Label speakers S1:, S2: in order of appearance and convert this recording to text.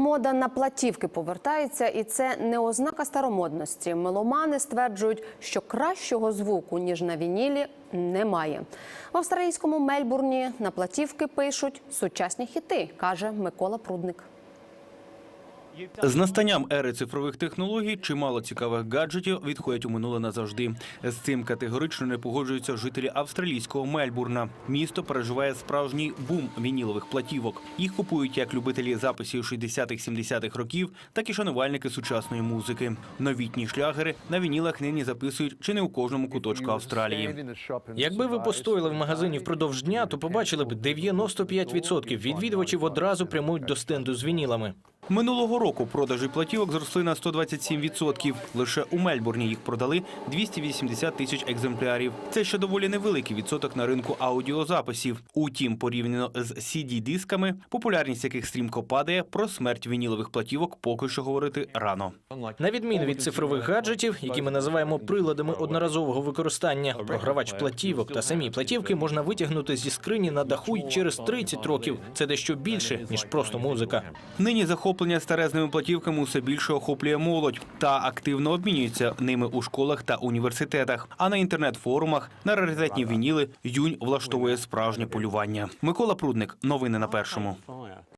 S1: Мода на платівки повертається, і це не ознака старомодності. Меломани стверджують, що кращого звуку ніж на вінілі немає. В австралійському Мельбурні на платівки пишуть сучасні хіти, каже Микола Прудник.
S2: З настанням ери цифрових технологій чимало цікавих гаджетів відходять у минуле назавжди. З цим категорично не погоджуються жителі австралійського Мельбурна. Місто переживає справжній бум вінілових платівок. Їх купують як любителі записів 60-х-70-х років, так і шанувальники сучасної музики. Новітні шлягери на вінілах нині записують чи не у кожному куточку Австралії.
S3: Якби ви постояли в магазині впродовж дня, то побачили б 95% відвідувачів одразу прямують до стенду з вінілами.
S2: Минулого року продажі платівок зросли на 127%. Лише у Мельбурні їх продали 280 тисяч екземплярів. Це ще доволі невеликий відсоток на ринку аудіозаписів. Утім, порівняно з CD-дисками, популярність яких стрімко падає, про смерть вінілових платівок поки що говорити рано.
S3: На відміну від цифрових гаджетів, які ми називаємо приладами одноразового використання, програвач платівок та самі платівки можна витягнути зі скрині на даху й через 30 років. Це дещо більше ніж просто музика.
S2: Нині захоплення старезними платівками усе більше охоплює молодь та активно обмінюється ними у школах та університетах. А на інтернет-форумах на раритетні вініли юнь влаштовує справжнє полювання. Микола Прудник, новини на першому.